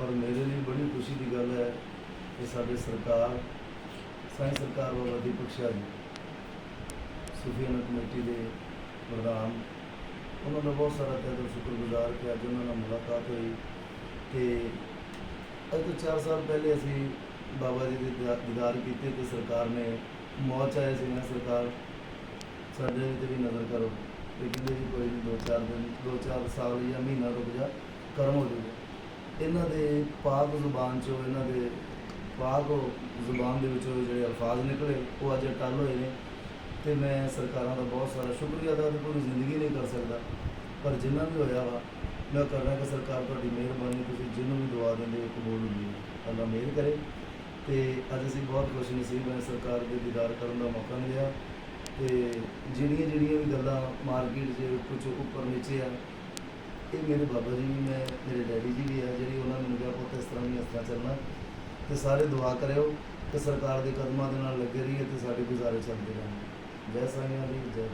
ਔਰ ਮੇਰੇ ਲਈ ਬੜੀ ਖੁਸ਼ੀ ਦੀ ਗੱਲ ਹੈ ਕਿ ਸਾਡੇ ਸਰਕਾਰ, ਸਾਈਂ ਸਰਕਾਰ ਬਾਬਾ ਦੀਪਕ ਸ਼ਾਹ ਜੀ ਸੁਫੀਆਨਾ ਕਮੇਟੀ ਦੇ ਪ੍ਰਧਾਨ, ਉਹਨਾਂ ਦਾ ਬਹੁਤ ਸਾਰਾ ਤਹਿ ਦਿਲ ਸ਼ੁਕਰਗੁਜ਼ਾਰ ਕਿ ਅੱਜ ਉਹਨਾਂ ਨਾਲ ਮੁਲਾਕਾਤ ਹੋਈ ਤੇ ਅੱਜ ਤੋਂ 4 ਸਾਲ ਪਹਿਲੇ ਅਸੀਂ ਬਾਬਾ ਜੀ ਦੇ ਦੀਦਾਰ ਕੀਤੇ ਤੇ ਸਰਕਾਰ ਨੇ ਮੌਤ ਆਏ ਸੀ ਨਾ ਸਰਕਾਰ, ਸਾਡੇ ਤੇ ਵੀ ਨਜ਼ਰ ਕਰੋ, ਤੇ ਕਹਿੰਦੇ ਕੋਈ ਨਹੀਂ ਦੋ ਚਾਰ ਦਿਨ, ਦੋ ਚਾਰ ਸਾਲ ਜਾਂ ਮਹੀਨਾ ਰੁਕ ਜਾ, ਕਰਮ ਹੋ ਜਾਊਗਾ। ਇਹਨਾਂ ਦੇ ਪਾਕ ਜ਼ੁਬਾਨ ਚੋਂ, ਇਹਨਾਂ ਦੇ ਪਾਕ ਜ਼ੁਬਾਨ ਦੇ ਵਿੱਚੋਂ ਜਿਹੜੇ ਅਲਫਾਜ਼ ਨਿਕਲੇ, ਉਹ ਅੱਜ ਟੱਲ ਹੋਏ ਨੇ। ਤੇ ਮੈਂ ਸਰਕਾਰਾਂ ਦਾ ਬਹੁਤ ਸਾਰਾ ਸ਼ੁਕਰੀਆ ਅਦਾ ਤੇ ਪੂਰੀ ਜ਼ਿੰਦਗੀ ਨਹੀਂ ਕਰ ਸਕਦਾ। ਪਰ ਜਿੰਨਾ ਵੀ ਹੋਇਆ ਵਾ, ਮੈਂ ਕਰਨਾ ਕਿ ਸਰਕਾਰ ਤੁਹਾਡੀ ਮਿਹਰਬਾਨੀ, ਤੁਸੀਂ ਜਿਹਨੂੰ ਵੀ ਦੁਆ ਦਿੰਦੇ ਹੋ ਕਬੂਲ ਹੁੰਦੀ ਹੈ ਅੱਲਾ ਮਿਹਰ ਕਰੇ। ਤੇ ਅੱਜ ਅਸੀਂ ਬਹੁਤ ਖੁਸ਼ ਨਸੀਬ ਹਾਂ, ਸਰਕਾਰ ਦੇ ਦੀਦਾਰ ਕਰਨ ਦਾ ਮੌਕਾ ਮਿਲਿਆ। ਤੇ ਜਿਹੜੀਆਂ ਜਿਹੜੀਆਂ ਵੀ ਗੱਲਾਂ ਮਾਰਕੀਟ 'ਚ ਕੁਝ ਉੱਪਰ ਨੀਚੇ ਆ, ਇਹ ਮੇਰੇ ਬਾਬਾ ਜੀ ਮੈਂ, ਮੇਰੇ ਡੈਡੀ ਜੀ ਵੀ ਆ ਜਿਹੜੀ ਉਹਨਾਂ ਨੇ ਮੈਨੂੰ ਕਿਹਾ ਪੁੱਤ ਇਸ ਚੱਲਣਾ ਤੇ ਸਾਰੇ ਦੁਆ ਕਰਿਓ ਕਿ ਸਰਕਾਰ ਦੇ ਕਦਮਾਂ ਦੇ ਨਾਲ ਲੱਗੇ ਰਹੀਏ ਤੇ ਸਾਡੇ ਗੁਜ਼ਾਰੇ ਚੱਲਦੇ ਰਹਿਣ। ਜੈ ਸਾਈਆਂ ਦੀ ਜੈ